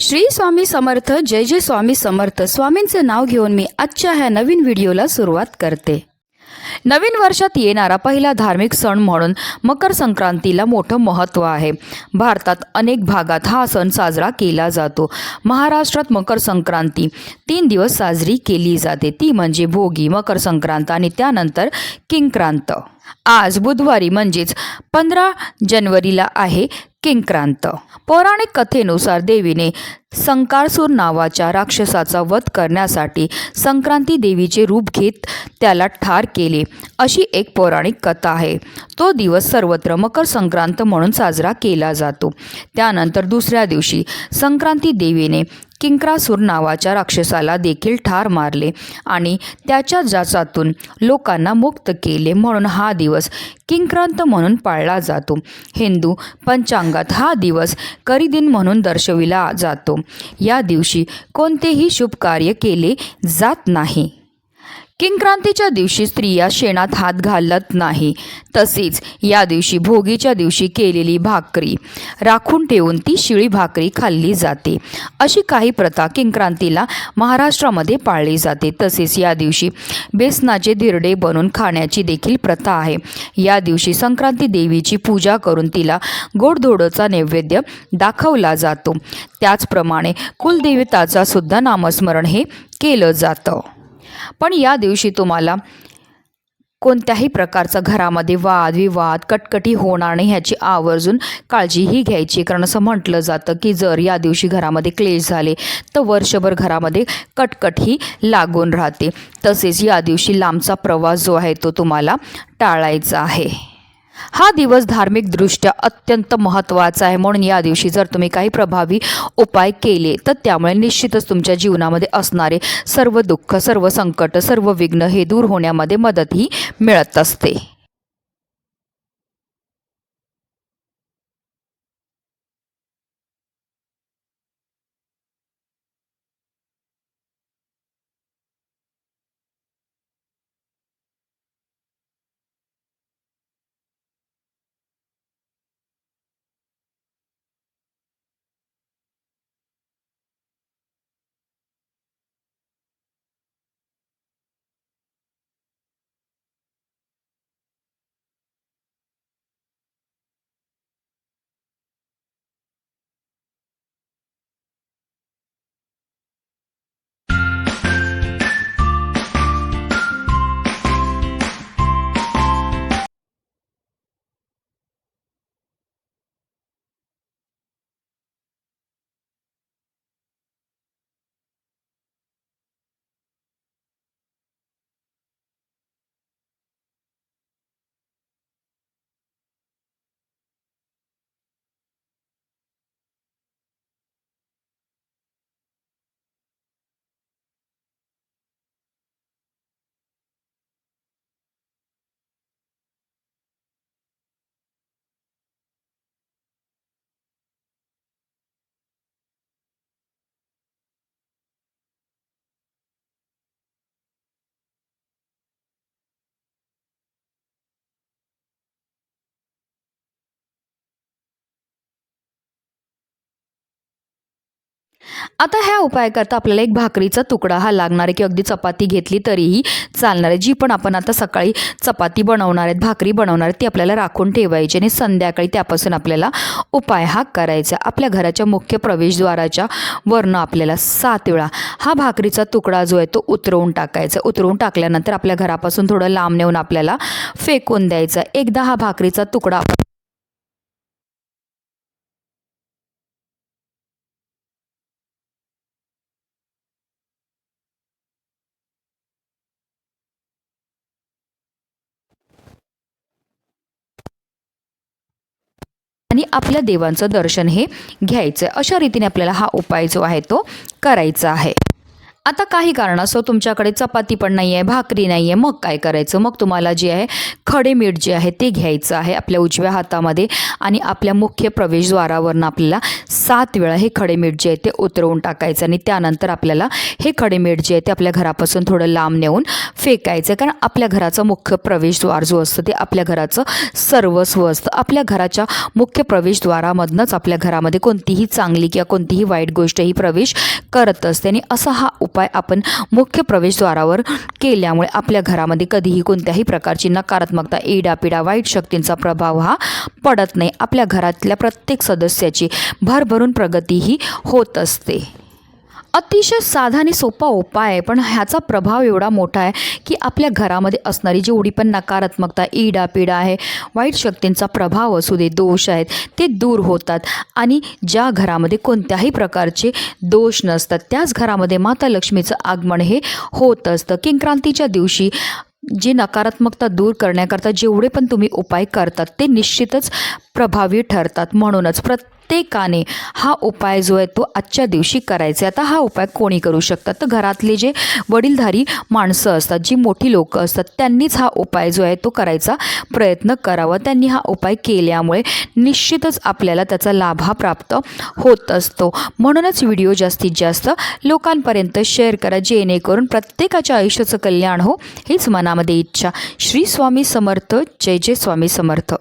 श्री स्वामी समर्थ जय जय स्वामी समर्थ. स्वामींचे नाव घेऊन मी आजच्या ह्या नवीन व्हिडिओला सुरुवात करते. नवीन वर्षात येणारा पहिला धार्मिक सण म्हणून मकर संक्रांतीला मोठं महत्त्व आहे. भारतात अनेक भागात हा सण साजरा केला जातो. महाराष्ट्रात मकर संक्रांती तीन दिवस साजरी केली जाते. ती म्हणजे भोगी मकर संक्रांत आणि त्यानंतर किंक्रांत. आज बुधवारी म्हणजेच पंधरा जानेवारीला आहे. किंक्रांत पौराणिक कथेनुसार देवीने संकारसूर नावाच्या राक्षसाचा वध करण्यासाठी संक्रांती देवीचे रूप घेत त्याला ठार केले. अशी एक पौराणिक कथा आहे. तो दिवस सर्वत्र मकर संक्रांत म्हणून साजरा केला जातो. त्यानंतर दुसऱ्या दिवशी संक्रांती देवीने किंक्रासूर नावाच्या राक्षसाला देखील ठार मारले आणि त्याच्या जाचातून लोकांना मुक्त केले म्हणून हा दिवस किंक्रांत म्हणून पाळला जातो. हिंदू पंचांगात हा दिवस करिदिन म्हणून दर्शविला जातो. या दिवशी कोणतेही शुभ कार्य केले जात नाही. किंक्रांतीच्या दिवशी स्त्रिया शेणात हात घालत नाही. तसेच या दिवशी भोगीच्या दिवशी केलेली भाकरी. राखून ठेवून ती शिळी भाकरी खाल्ली जाते. अशी काही प्रथा किंक्रांतीला महाराष्ट्रामध्ये पाळली जाते. तसेच या दिवशी बेसनाचे धिरडे बनवून खाण्याची देखील प्रथा आहे. या दिवशी संक्रांती देवीची पूजा करून तिला गोडधोडचा नैवेद्य दाखवला जातो. त्याचप्रमाणे कुलदेवताचा सुद्धा नामस्मरण हे केलं जातं. पण या दिवशी तुम्हाला कोणत्याही प्रकारचा घरामध्ये वाद विवाद कटकटी होणार नाही ह्याची आवर्जून काळजीही घ्यायची. कारण असं म्हटलं जातं की जर या दिवशी घरामध्ये क्लेश झाले तर वर्षभर घरामध्ये कटकट ही लागून राहते. तसेच या दिवशी लांबचा प्रवास जो आहे तो तुम्हाला टाळायचा आहे. हा दिवस धार्मिकदृष्ट्या अत्यंत महत्त्वाचा आहे. म्हणून या दिवशी जर तुम्ही काही प्रभावी उपाय केले तर त्यामुळे निश्चितच तुमच्या जीवनामध्ये असणारे सर्व दुःख सर्व संकट सर्व विघ्न हे दूर होण्यामध्ये मदतही मिळत असते. आता ह्या उपायाकरता आपल्याला एक भाकरीचा तुकडा हा लागणार आहे की अगदी चपाती घेतली तरीही चालणार आहे. जी पण आपण आता सकाळी चपाती बनवणार आहेत भाकरी बनवणार आहेत ती आपल्याला राखून ठेवायची आणि संध्याकाळी त्यापासून आपल्याला उपाय हा करायचा. आपल्या घराच्या मुख्य प्रवेशद्वाराच्या वरनं आपल्याला सात वेळा हा भाकरीचा तुकडा जो आहे तो उतरवून टाकायचा. उतरवून टाकल्यानंतर आपल्या घरापासून थोडं लांब नेऊन आपल्याला फेकून द्यायचा. एकदा हा भाकरीचा तुकडा आपण आणि आपल्या देवांचं दर्शन हे घ्यायचं आहे. अशा रीतीने आपल्याला हा उपाय जो आहे तो करायचा आहे. आता काही कारणास्तव तुमच्याकडे चपाती पण नाही आहे भाकरी नाही आहे मग काय करायचं? मग तुम्हाला जे आहे खडे मीठ जे आहे ते घ्यायचं आहे आपल्या उजव्या हातामध्ये आणि आपल्या मुख्य प्रवेशद्वारावरनं आपल्याला सात वेळा हे खडे मीठ जे आहे ते उतरवून टाकायचं आणि त्यानंतर आपल्याला हे खडे मीठ जे आहे ते आपल्या घरापासून थोडं लांब नेऊन फेकायचं. कारण आपल्या घराचं मुख्य प्रवेशद्वार जो असतं ते आपल्या घराचं सर्वस्व असतं. आपल्या घराच्या मुख्य प्रवेशद्वारामधनंच आपल्या घरामध्ये कोणतीही चांगली किंवा कोणतीही वाईट गोष्ट ही प्रवेश करत असते आणि असा हा उप उपाय आपण मुख्य प्रवेशद्वारावर केल्यामुळे आपल्या घरामध्ये कधीही कोणत्याही प्रकारची नकारात्मकता इडापिडा वाईट शक्तींचा प्रभाव हा पडत नाही. आपल्या घरातल्या प्रत्येक सदस्याची भरभरून प्रगती ही होत असते. अतिशय साधा आणि सोपा उपाय आहे पण ह्याचा प्रभाव एवढा मोठा आहे की आपल्या घरामध्ये असणारी जेवढी पण नकारात्मकता ईडापिडा आहे वाईट शक्तींचा प्रभाव असू दे दोष आहेत ते दूर होतात. आणि ज्या घरामध्ये कोणत्याही प्रकारचे दोष नसतात त्याच घरामध्ये माता लक्ष्मीचं आगमन हे होत असतं. किंक्रांतीच्या दिवशी जी नकारात्मकता दूर करण्याकरता जेवढे पण तुम्ही उपाय करतात ते निश्चितच प्रभावी ठरतात. म्हणूनच प्रत्येकाने हा उपाय जो आहे तो आजच्या दिवशी करायचा आहे. आता हा उपाय कोणी करू शकतात? तर घरातले जे वडीलधारी माणसं असतात जी मोठी लोकं असतात त्यांनीच हा उपाय जो आहे तो करायचा प्रयत्न करावा. त्यांनी हा उपाय केल्यामुळे निश्चितच आपल्याला त्याचा लाभ हा प्राप्त होत असतो. म्हणूनच व्हिडिओ जास्तीत जास्त लोकांपर्यंत शेअर करा जेणेकरून प्रत्येकाच्या आयुष्याचं कल्याण हो हीच मनामध्ये इच्छा. श्री स्वामी समर्थ. जय जय स्वामी समर्थ.